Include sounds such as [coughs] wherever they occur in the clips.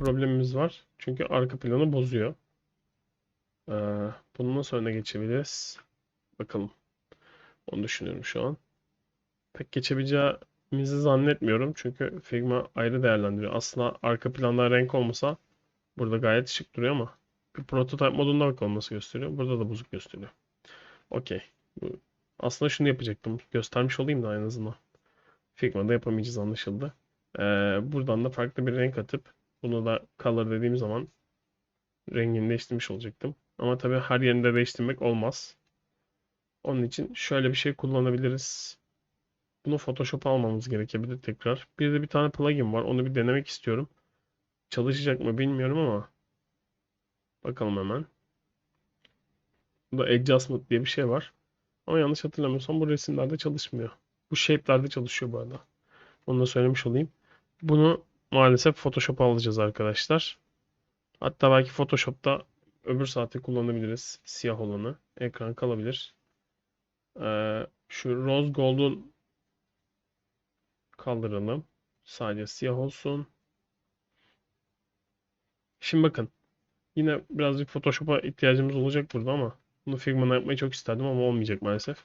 problemimiz var. Çünkü arka planı bozuyor. Ee, bunu nasıl öne geçebiliriz? Bakalım. Onu düşünüyorum şu an. Pek geçebileceğimizi zannetmiyorum. Çünkü Figma ayrı değerlendiriyor. Aslında arka planda renk olmasa burada gayet şık duruyor ama bir prototype modunda bak olması gösteriyor. Burada da bozuk gösteriyor. Okey. Aslında şunu yapacaktım. Göstermiş olayım da en azından. Figma'da yapamayacağız anlaşıldı. Ee, buradan da farklı bir renk atıp bunu da color dediğim zaman rengini değiştirmiş olacaktım. Ama tabii her yerinde değiştirmek olmaz. Onun için şöyle bir şey kullanabiliriz. Bunu Photoshop'a almamız gerekebilir tekrar. Bir de bir tane plugin var. Onu bir denemek istiyorum. Çalışacak mı bilmiyorum ama bakalım hemen. Burada Adjustment diye bir şey var. Ama yanlış hatırlamıyorsam bu resimlerde çalışmıyor. Bu shape'lerde çalışıyor bu arada. Onu da söylemiş olayım. Bunu maalesef Photoshop'a alacağız arkadaşlar. Hatta belki Photoshop'ta öbür saati kullanabiliriz. Siyah olanı. Ekran kalabilir. Ee, şu Rose Gold'un kaldıralım. Sadece siyah olsun. Şimdi bakın. Yine birazcık Photoshop'a ihtiyacımız olacak burada ama bunu Figma'da yapmayı çok isterdim ama olmayacak maalesef.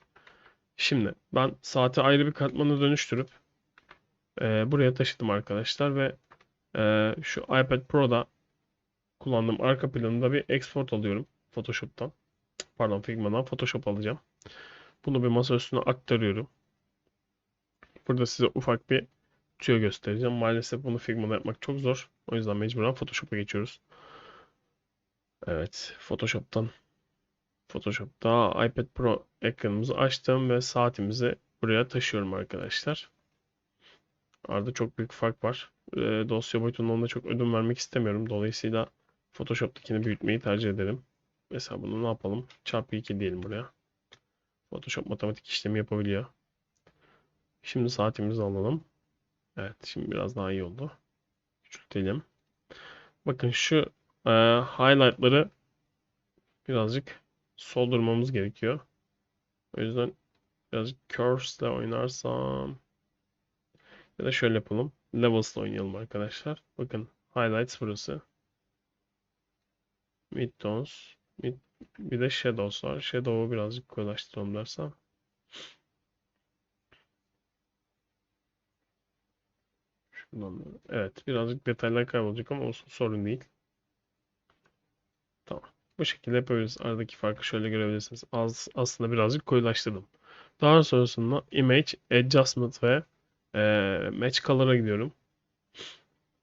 Şimdi ben saati ayrı bir katmana dönüştürüp e, buraya taşıdım arkadaşlar ve e, şu iPad Pro'da kullandığım arka planında bir export alıyorum Photoshop'tan. Pardon Figma'dan Photoshop alacağım. Bunu bir masa üstüne aktarıyorum. Burada size ufak bir tüyo göstereceğim. Maalesef bunu Figma'da yapmak çok zor. O yüzden mecburen Photoshop'a geçiyoruz. Evet, Photoshop'tan Photoshop'ta iPad Pro ekranımızı açtım ve saatimizi buraya taşıyorum arkadaşlar. Arada çok büyük fark var. Ee, dosya boyutundan da çok ödün vermek istemiyorum. Dolayısıyla Photoshop'takini büyütmeyi tercih ederim. Mesela bunu ne yapalım? Çarpı 2 diyelim buraya. Photoshop matematik işlemi yapabiliyor. Şimdi saatimizi alalım. Evet, şimdi biraz daha iyi oldu. Küçültelim. Bakın şu e, highlight'ları birazcık soldurmamız gerekiyor. O yüzden birazcık curves ile oynarsam ya da şöyle yapalım. Levels ile oynayalım arkadaşlar. Bakın highlights burası. Midtones. Mid, bir de shadows var. Shadow'u birazcık koyulaştıralım dersem. Şuradan da- Evet, birazcık detaylar kaybolacak ama olsun sorun değil. Tamam. Bu şekilde yapabiliriz. Aradaki farkı şöyle görebilirsiniz. Az, aslında birazcık koyulaştırdım. Daha sonrasında Image, Adjustment ve eee, Match Color'a gidiyorum.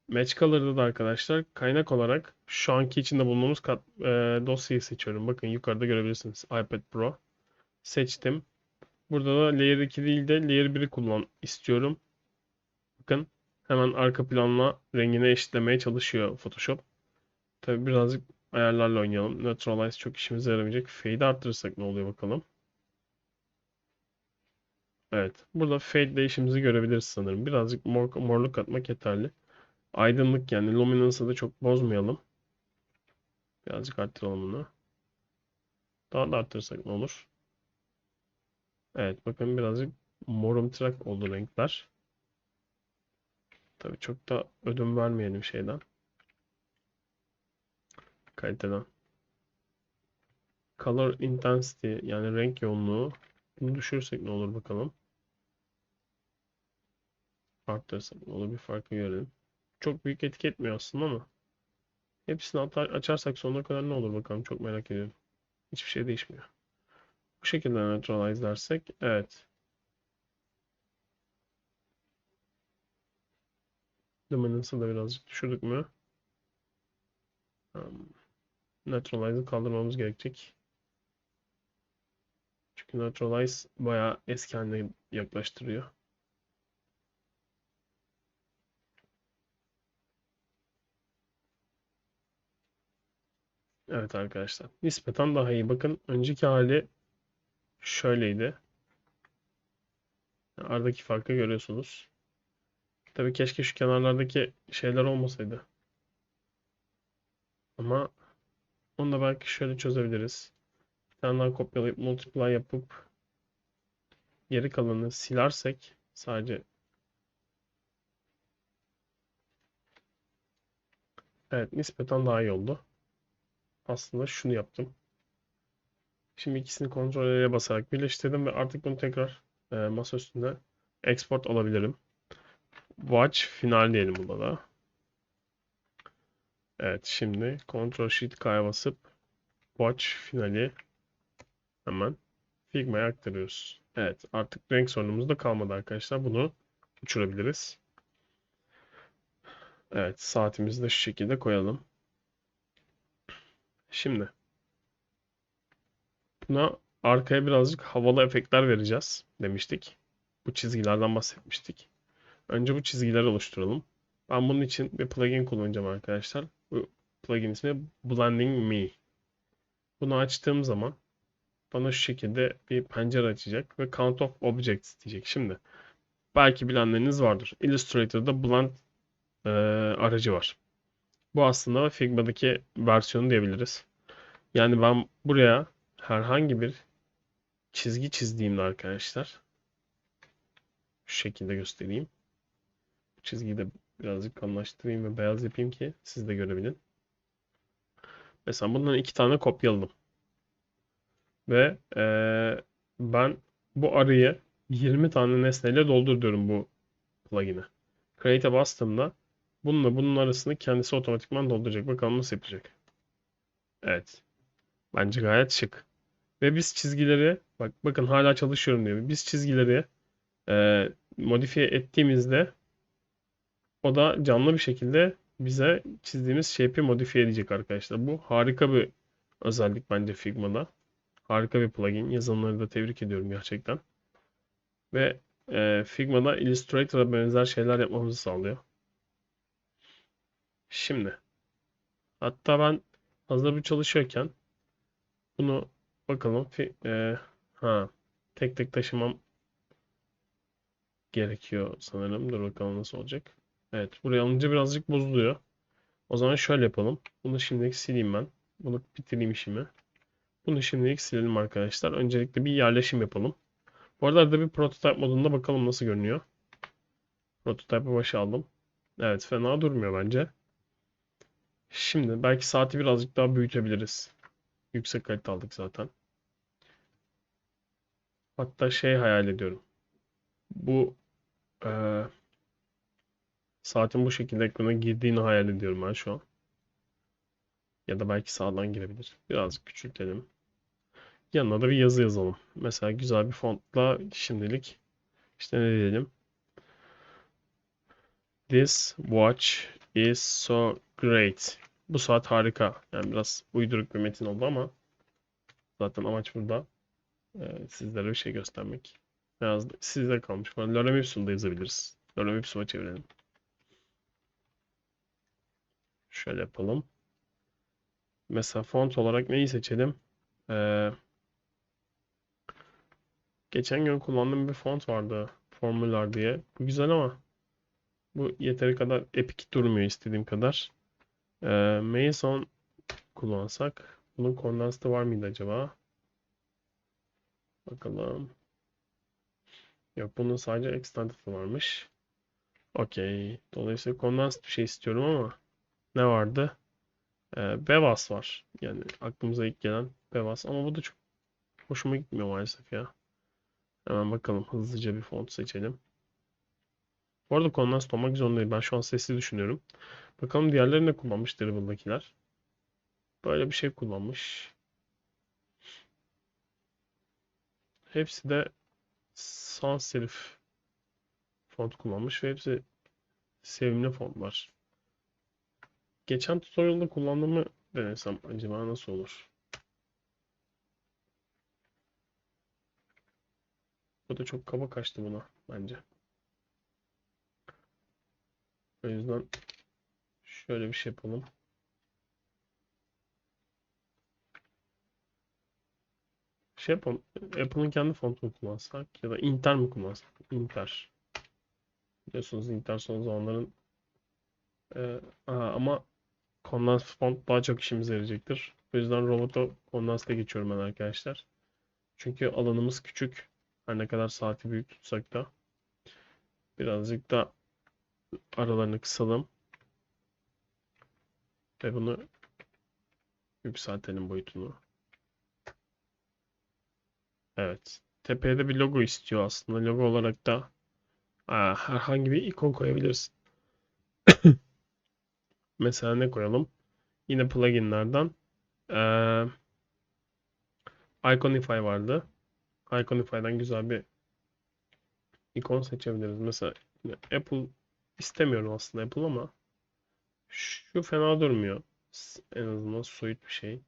Match Color'da da arkadaşlar kaynak olarak şu anki içinde bulunduğumuz kat, eee, dosyayı seçiyorum. Bakın yukarıda görebilirsiniz. iPad Pro. Seçtim. Burada da Layer 2 değil de Layer 1'i kullan istiyorum. Bakın hemen arka planla rengini eşitlemeye çalışıyor Photoshop. Tabii birazcık ayarlarla oynayalım. Neutralize çok işimize yaramayacak. Fade'i arttırırsak ne oluyor bakalım. Evet. Burada fade değişimimizi görebiliriz sanırım. Birazcık mor, morluk atmak yeterli. Aydınlık yani luminance'ı da çok bozmayalım. Birazcık arttıralım bunu. Daha da arttırırsak ne olur? Evet bakın birazcık morumtırak oldu renkler. Tabii çok da ödün vermeyelim şeyden. Kaliteden. Color intensity yani renk yoğunluğu. Bunu düşürürsek ne olur bakalım. Ne olur bir farkı görelim. Çok büyük etki etmiyor aslında ama. Hepsini atar, açarsak sonuna kadar ne olur bakalım çok merak ediyorum. Hiçbir şey değişmiyor. Bu şekilde neutralize dersek evet. Luminance'ı da birazcık düşürdük mü? Um, Neutralize'ı kaldırmamız gerekecek. Çünkü Neutralize bayağı eski haline yaklaştırıyor. Evet arkadaşlar. Nispeten daha iyi. Bakın önceki hali şöyleydi. Aradaki farkı görüyorsunuz. Tabii keşke şu kenarlardaki şeyler olmasaydı. Ama onu da belki şöyle çözebiliriz. Bir tane daha kopyalayıp multiply yapıp geri kalanını silersek sadece Evet, nispeten daha iyi oldu. Aslında şunu yaptım. Şimdi ikisini kontrol basarak birleştirdim ve artık bunu tekrar e, masa üstünde export alabilirim. Watch final diyelim buna da. Evet şimdi Ctrl Shift K'ya basıp Watch finali hemen Figma'ya aktarıyoruz. Evet artık renk sorunumuz da kalmadı arkadaşlar. Bunu uçurabiliriz. Evet saatimizi de şu şekilde koyalım. Şimdi buna arkaya birazcık havalı efektler vereceğiz demiştik. Bu çizgilerden bahsetmiştik. Önce bu çizgileri oluşturalım. Ben bunun için bir plugin kullanacağım arkadaşlar. Bu plugin ismi Blending Me. Bunu açtığım zaman bana şu şekilde bir pencere açacak ve Count of Objects diyecek. Şimdi belki bilenleriniz vardır. Illustrator'da Blend e, aracı var. Bu aslında Figma'daki versiyonu diyebiliriz. Yani ben buraya herhangi bir çizgi çizdiğimde arkadaşlar şu şekilde göstereyim. Çizgiyi de birazcık kalınlaştırayım ve beyaz yapayım ki siz de görebilin. Mesela bundan iki tane kopyaladım. Ve ee, ben bu arayı 20 tane nesneyle dolduruyorum bu plugin'e. Create'e bastığımda bununla bunun arasını kendisi otomatikman dolduracak. Bakalım nasıl yapacak. Evet. Bence gayet şık. Ve biz çizgileri bak bakın hala çalışıyorum diyor. Biz çizgileri e, modifiye ettiğimizde o da canlı bir şekilde bize çizdiğimiz shape'i modifiye edecek arkadaşlar. Bu harika bir özellik bence Figma'da. Harika bir plugin. Yazılımları da tebrik ediyorum gerçekten. Ve e, Figma'da Illustrator'a benzer şeyler yapmamızı sağlıyor. Şimdi hatta ben hazır bir çalışıyorken bunu bakalım e, ha tek tek taşımam gerekiyor sanırım. Dur bakalım nasıl olacak. Evet buraya alınca birazcık bozuluyor. O zaman şöyle yapalım. Bunu şimdilik sileyim ben. Bunu bitireyim işimi. Bunu şimdilik silelim arkadaşlar. Öncelikle bir yerleşim yapalım. Bu arada arada bir prototype modunda bakalım nasıl görünüyor. Prototype'ı başa aldım. Evet fena durmuyor bence. Şimdi belki saati birazcık daha büyütebiliriz. Yüksek kalite aldık zaten. Hatta şey hayal ediyorum. Bu e, saatin bu şekilde ekrana girdiğini hayal ediyorum ben şu an. Ya da belki sağdan girebilir. Birazcık küçültelim. Yanına da bir yazı yazalım. Mesela güzel bir fontla şimdilik işte ne diyelim. This watch is so great. Bu saat harika. Yani biraz uyduruk bir metin oldu ama zaten amaç burada e, sizlere bir şey göstermek. Biraz sizde kalmış. Falan. Lorem Ipsum'da yazabiliriz. Lorem Ipsum'a çevirelim. Şöyle yapalım. Mesela font olarak neyi seçelim? Ee, geçen gün kullandığım bir font vardı. Formular diye. Bu güzel ama bu yeteri kadar epik durmuyor istediğim kadar. Ee, Mason kullansak. Bunun kondansı var mıydı acaba? Bakalım. Yok bunun sadece extended'ı varmış. Okey. Dolayısıyla kondanslı bir şey istiyorum ama ne vardı? Ee, Bevas var. Yani aklımıza ilk gelen Bevas. Ama bu da çok hoşuma gitmiyor maalesef ya. Hemen bakalım. Hızlıca bir font seçelim. Bu arada kondans olmak zorunda Ben şu an sesli düşünüyorum. Bakalım diğerleri ne kullanmış Dribble'dakiler. Böyle bir şey kullanmış. Hepsi de sans serif font kullanmış ve hepsi sevimli fontlar. Geçen tutorial'da kullandığımı denesem acaba nasıl olur? Bu da çok kaba kaçtı buna bence. O yüzden şöyle bir şey yapalım. Şey yapalım. Apple'ın kendi fontunu kullansak ya da Inter mi kullansak? Inter. Biliyorsunuz Inter son zamanların e, aha, ama Condensed font daha çok işimize yarayacaktır. O yüzden Roboto Condensed'e geçiyorum ben arkadaşlar. Çünkü alanımız küçük. Her ne kadar saati büyük tutsak da birazcık da aralarını kısalım. Ve bunu yükseltelim boyutunu. Evet. Tepeye de bir logo istiyor aslında. Logo olarak da aa, herhangi bir ikon koyabilirsin. [coughs] Mesela ne koyalım? Yine pluginlerden eee Iconify vardı. Iconify'dan güzel bir ikon seçebiliriz. Mesela Apple istemiyorum aslında Apple ama şu fena durmuyor. En azından soyut bir şey.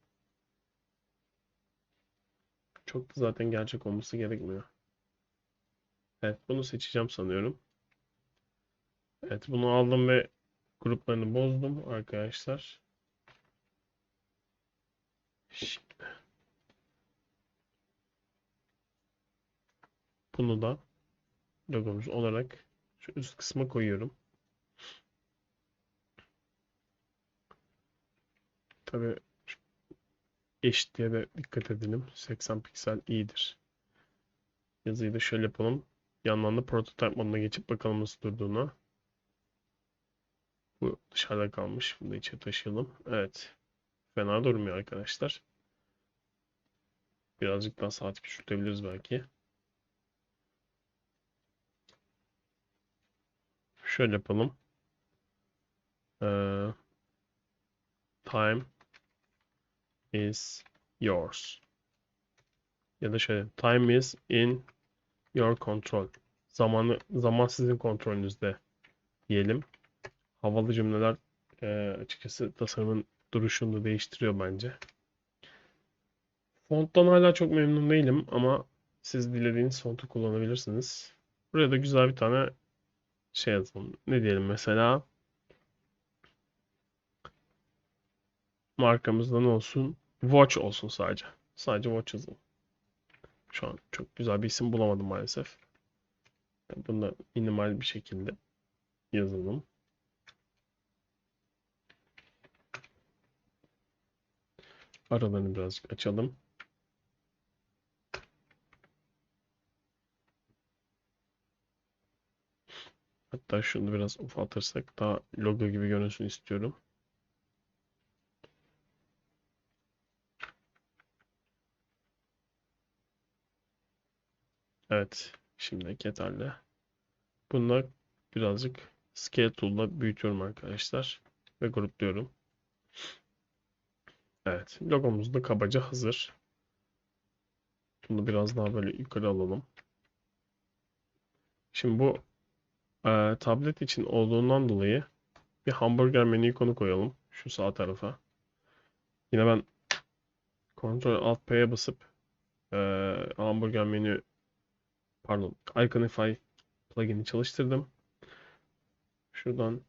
Çok da zaten gerçek olması gerekmiyor. Evet, bunu seçeceğim sanıyorum. Evet, bunu aldım ve gruplarını bozdum arkadaşlar. Şimdi bunu da logomuz olarak şu üst kısma koyuyorum. Tabii eşitliğe de dikkat edelim. 80 piksel iyidir. Yazıyı da şöyle yapalım. Yandan da prototype moduna geçip bakalım nasıl durduğuna. Bu dışarıda kalmış. Bunu da içeri taşıyalım. Evet. Fena durmuyor arkadaşlar. Birazcık daha saat küçültebiliriz belki. Şöyle yapalım. Ee, time is yours. Ya da şöyle time is in your control. Zamanı zaman sizin kontrolünüzde diyelim. Havalı cümleler e, açıkçası tasarımın duruşunu değiştiriyor bence. Fonttan hala çok memnun değilim ama siz dilediğiniz fontu kullanabilirsiniz. Buraya da güzel bir tane şey yazalım. Ne diyelim mesela? Markamızda ne olsun? Watch olsun sadece. Sadece Watch yazalım. Şu an çok güzel bir isim bulamadım maalesef. Bunu minimal bir şekilde yazalım. Aralarını birazcık açalım. Hatta şunu biraz ufaltırsak daha logo gibi görünsün istiyorum. Evet. Şimdilik yeterli. Bunlar birazcık Scale Tool'la büyütüyorum arkadaşlar. Ve grupluyorum. Evet. Logomuz da kabaca hazır. Bunu biraz daha böyle yukarı alalım. Şimdi bu e, tablet için olduğundan dolayı bir hamburger menü ikonu koyalım. Şu sağ tarafa. Yine ben Ctrl Alt P'ye basıp e, hamburger menü pardon Iconify plugin'i çalıştırdım. Şuradan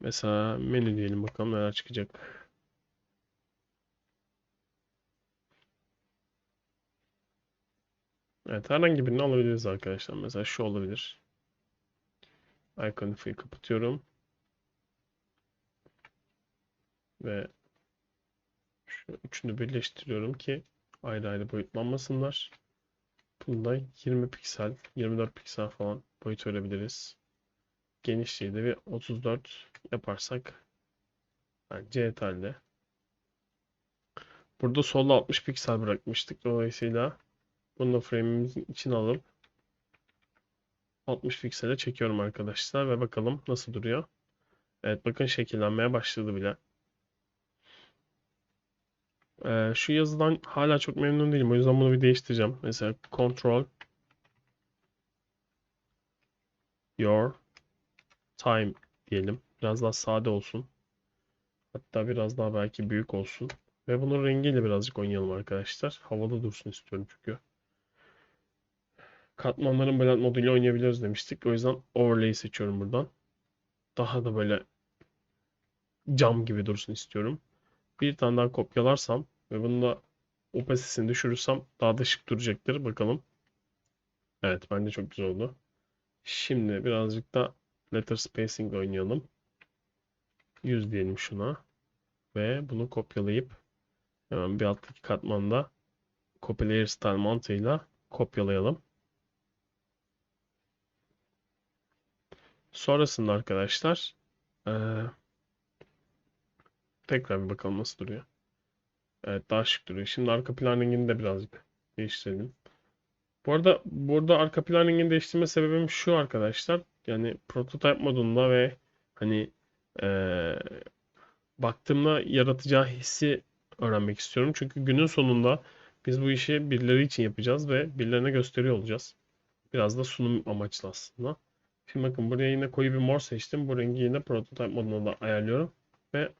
mesela menü diyelim bakalım neler çıkacak. Evet herhangi birini alabiliriz arkadaşlar. Mesela şu olabilir. Iconify'ı kapatıyorum. Ve şu üçünü birleştiriyorum ki ayrı ayrı boyutlanmasınlar. Bunda 20 piksel, 24 piksel falan boyut verebiliriz. Genişliği de bir 34 yaparsak bence yeterli. Burada solda 60 piksel bırakmıştık. Dolayısıyla bunu da frame'imizin içine alıp 60 piksele çekiyorum arkadaşlar ve bakalım nasıl duruyor. Evet bakın şekillenmeye başladı bile. Ee, şu yazıdan hala çok memnun değilim. O yüzden bunu bir değiştireceğim. Mesela control your time diyelim. Biraz daha sade olsun. Hatta biraz daha belki büyük olsun. Ve bunun rengiyle birazcık oynayalım arkadaşlar. Havada dursun istiyorum çünkü. Katmanların blend moduyla oynayabiliriz demiştik. O yüzden overlay seçiyorum buradan. Daha da böyle cam gibi dursun istiyorum. Bir tane daha kopyalarsam ve bunu da opacitesini düşürürsem daha da şık duracaktır. Bakalım. Evet bence çok güzel oldu. Şimdi birazcık da letter spacing oynayalım. 100 diyelim şuna. Ve bunu kopyalayıp hemen bir alttaki katmanda copy layer style mantığıyla kopyalayalım. Sonrasında arkadaşlar eee tekrar bir bakalım nasıl duruyor. Evet daha şık duruyor. Şimdi arka plan rengini de birazcık değiştirelim. Bu arada burada arka plan rengini değiştirme sebebim şu arkadaşlar. Yani prototype modunda ve hani eee, baktığımda yaratacağı hissi öğrenmek istiyorum. Çünkü günün sonunda biz bu işi birileri için yapacağız ve birilerine gösteriyor olacağız. Biraz da sunum amaçlı aslında. Şimdi bakın buraya yine koyu bir mor seçtim. Bu rengi yine prototype moduna da ayarlıyorum. Ve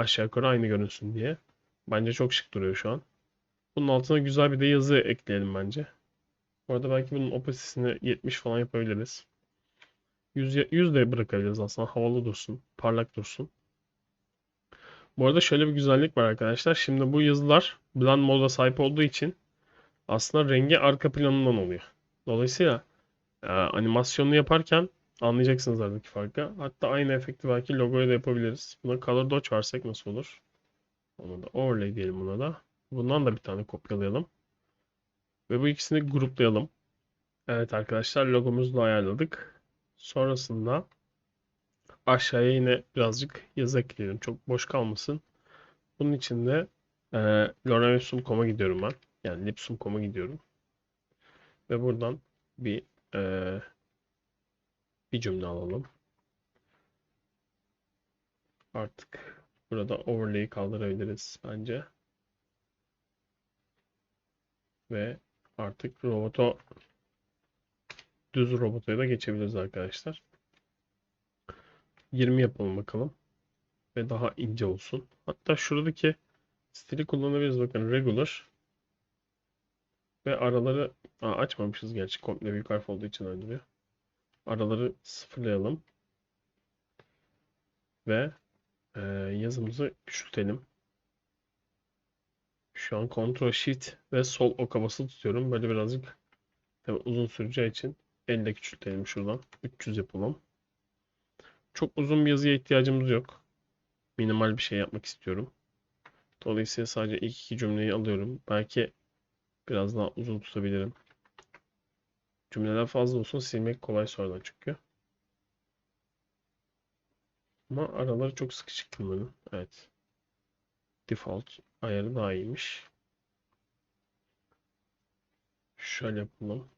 aşağı yukarı aynı görünsün diye. Bence çok şık duruyor şu an. Bunun altına güzel bir de yazı ekleyelim bence. Bu arada belki bunun opasitesini 70 falan yapabiliriz. 100, 100 de bırakabiliriz aslında. Havalı dursun. Parlak dursun. Bu arada şöyle bir güzellik var arkadaşlar. Şimdi bu yazılar blend moda sahip olduğu için aslında rengi arka planından oluyor. Dolayısıyla e, animasyonunu yaparken anlayacaksınız aradaki farkı. Hatta aynı efekti belki logoya da yapabiliriz. Buna color dodge versek nasıl olur? Onu da overlay diyelim buna da. Bundan da bir tane kopyalayalım. Ve bu ikisini gruplayalım. Evet arkadaşlar logomuzu da ayarladık. Sonrasında aşağıya yine birazcık yazı ekleyelim. Çok boş kalmasın. Bunun için de e, lorem.ipsum.com'a gidiyorum ben. Yani lipsum.com'a gidiyorum. Ve buradan bir e, bir cümle alalım. Artık burada overlay'i kaldırabiliriz bence. Ve artık roboto düz robotaya da geçebiliriz arkadaşlar. 20 yapalım bakalım. Ve daha ince olsun. Hatta şuradaki stili kullanabiliriz. Bakın regular. Ve araları Aa, açmamışız gerçi. Komple büyük harf olduğu için öldürüyor. Araları sıfırlayalım. Ve e, yazımızı küçültelim. Şu an Ctrl Shift ve sol oka basılı tutuyorum. Böyle birazcık tabii uzun süreceği için elle küçültelim şuradan. 300 yapalım. Çok uzun bir yazıya ihtiyacımız yok. Minimal bir şey yapmak istiyorum. Dolayısıyla sadece ilk iki cümleyi alıyorum. Belki biraz daha uzun tutabilirim. Cümleler fazla olsun silmek kolay sonradan çünkü. Ama araları çok sıkışık bunların. Evet. Default ayarı daha iyiymiş. Şöyle yapalım.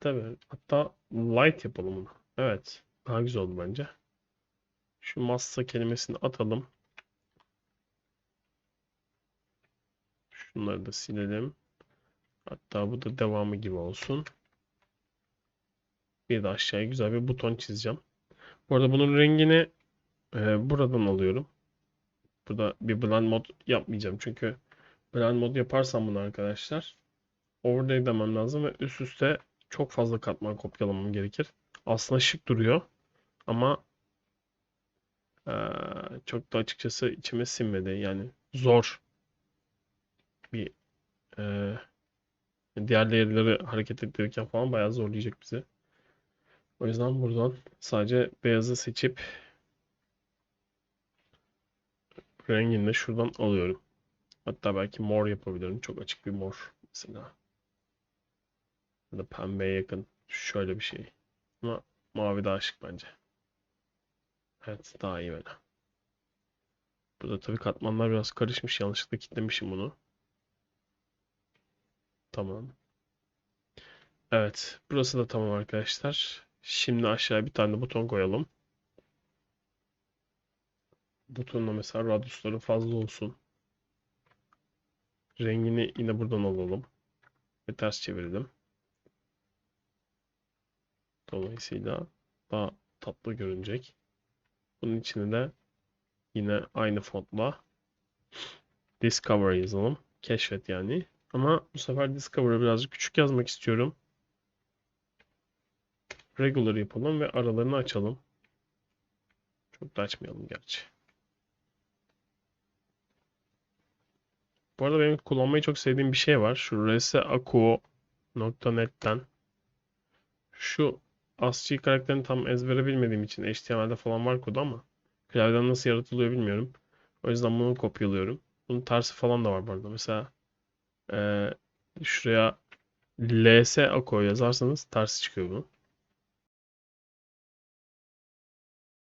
Tabii. Hatta light yapalım bunu. Evet. Daha güzel oldu bence. Şu massa kelimesini atalım. Şunları da silelim. Hatta bu da devamı gibi olsun. Bir de aşağıya güzel bir buton çizeceğim. Bu arada bunun rengini e, buradan alıyorum. Burada bir blend mod yapmayacağım. Çünkü blend mod yaparsam bunu arkadaşlar overlay demem lazım ve üst üste çok fazla katman kopyalamam gerekir. Aslında şık duruyor ama e, çok da açıkçası içime sinmedi. Yani zor bir e, diğer layer'ları hareket ettirirken falan bayağı zorlayacak bizi. O yüzden buradan sadece beyazı seçip rengini de şuradan alıyorum. Hatta belki mor yapabilirim. Çok açık bir mor mesela. Ya da pembeye yakın şöyle bir şey. Ama mavi daha şık bence. Evet daha iyi böyle. Burada tabii katmanlar biraz karışmış. Yanlışlıkla kilitlemişim bunu. Tamam. Evet. Burası da tamam arkadaşlar. Şimdi aşağıya bir tane buton koyalım. Butonla mesela radyusları fazla olsun. Rengini yine buradan alalım. Ve ters çevirelim. Dolayısıyla daha tatlı görünecek. Bunun içine de yine aynı fontla Discover yazalım. Keşfet yani. Ama bu sefer Discover'ı birazcık küçük yazmak istiyorum. Regular yapalım ve aralarını açalım. Çok da açmayalım gerçi. Bu arada benim kullanmayı çok sevdiğim bir şey var. Şu reseakuo.net'ten şu ASCII karakterini tam ezbere bilmediğim için HTML'de falan var kodu ama klavyeden nasıl yaratılıyor bilmiyorum. O yüzden bunu kopyalıyorum. Bunun tersi falan da var bu arada. Mesela ee, şuraya ls ako yazarsanız tersi çıkıyor bu.